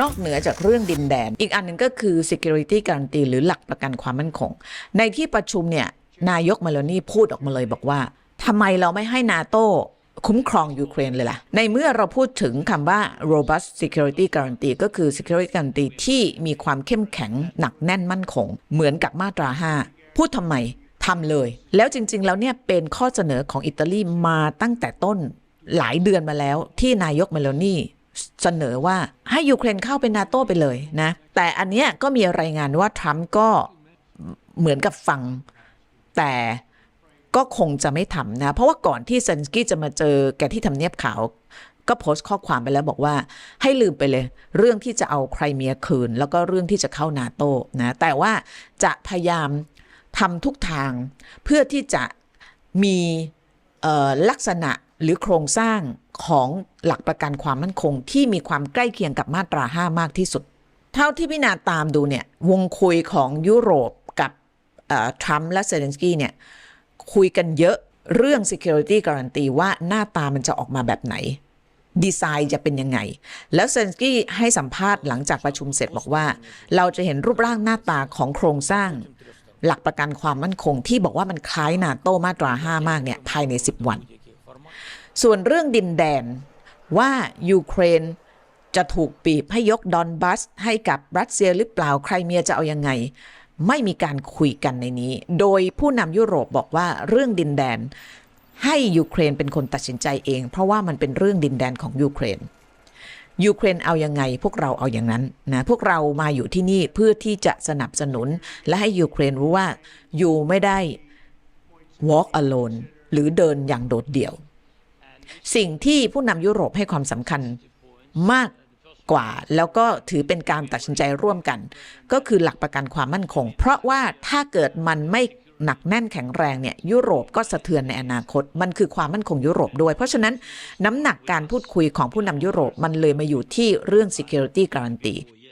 นอกเหนือจากเรื่องดินแดน อีกอันหนึ่งก็คือ security guarantee หรือหลักประกันความมั่นคง ในที่ประชุมเนี่ย นายกมาโลนี่พูดออกมาเลยบอกว่าทำไมเราไม่ให้นาโต้คุ้มครองยูเครนเลยล่ะ ในเมื่อเราพูดถึงคำว่า robust security guarantee ก็คือ security guarantee ที่มีความเข้มแข็งหนักแน่นมั่นคง เหมือนกับมาตรา 5 พูดทำไมทำเลย แล้วจริง ๆ แล้วเนี่ยเป็นข้อเสนอของอิตาลีมาตั้งแต่ต้นหลายเดือนมาแล้วที่นายกเมโลนี่ เสนอว่าให้ยูเครนเข้าเป็นนาโต้ไปเลยนะ แต่อันเนี้ยก็มีรายงานว่าทรัมป์ก็เหมือนกับฟัง แต่ก็คงจะไม่ทำนะ เพราะว่าก่อนที่เซนสกี้จะมาเจอแกที่ทำเนียบขาว ก็โพสต์ข้อความไปแล้วบอกว่า ให้ลืมไปเลย เรื่องที่จะเอาไครเมียคืน แล้วก็เรื่องที่จะเข้านาโต้นะแต่ว่าจะพยายามทำทุกทางเพื่อที่จะมีลักษณะ หรือโครงสร้างของหลักประกันความมั่นคงที่มีความใกล้เคียงกับมาตรา 5 มากที่สุด เท่าที่พี่นาตามดูเนี่ยวงคุยของยุโรปกับทรัมป์และเซเลนสกี้เนี่ยคุยกันเยอะเรื่อง security guarantee ว่าหน้าตามันจะออกมาแบบไหน ดีไซน์จะเป็นยังไง แล้วเซนสกี้ให้สัมภาษณ์หลังจากประชุมเสร็จบอกว่า เราจะเห็นรูปร่างหน้าตาของโครงสร้าง หลักประกันความมั่นคงที่บอกว่ามันคล้ายนาโต้มาตรา 5 มากเนี่ยภายใน 10 วัน ส่วนเรื่องดินแดนว่ายูเครนจะถูกปีบให้ยกดอนบัสให้กับรัสเซียหรือเปล่าใครเมียจะเอายังไง ไม่มีการคุยกันในนี้ โดยผู้นำยุโรปบอกว่าเรื่องดินแดน ให้ยูเครนเป็นคนตัดสินใจเอง เพราะว่ามันเป็นเรื่องดินแดนของยูเครนยูเครนเอายังไงพวกเราเอาอย่างนั้นนะพวกเรามาอยู่ที่นี่เพื่อที่จะสนับสนุน และให้ยูเครนรู้ว่าอยู่ไม่ได้ walk alone หรือเดินอย่างโดดเดี่ยว สิ่งที่ผู้นำยุโรปให้ความสำคัญมากกว่า แล้วก็ถือเป็นการตัดสินใจร่วมกัน ก็คือหลักประกันความมั่นคง เพราะว่าถ้าเกิดมันไม่หนักแน่นแข็งแรงเนี่ยยุโรปก็สะเทือนในอนาคต มันคือความมั่นคงยุโรปด้วย เพราะฉะนั้นน้ำหนักการพูดคุยของผู้นำยุโรปมันเลยมาอยู่ที่เรื่อง security guarantee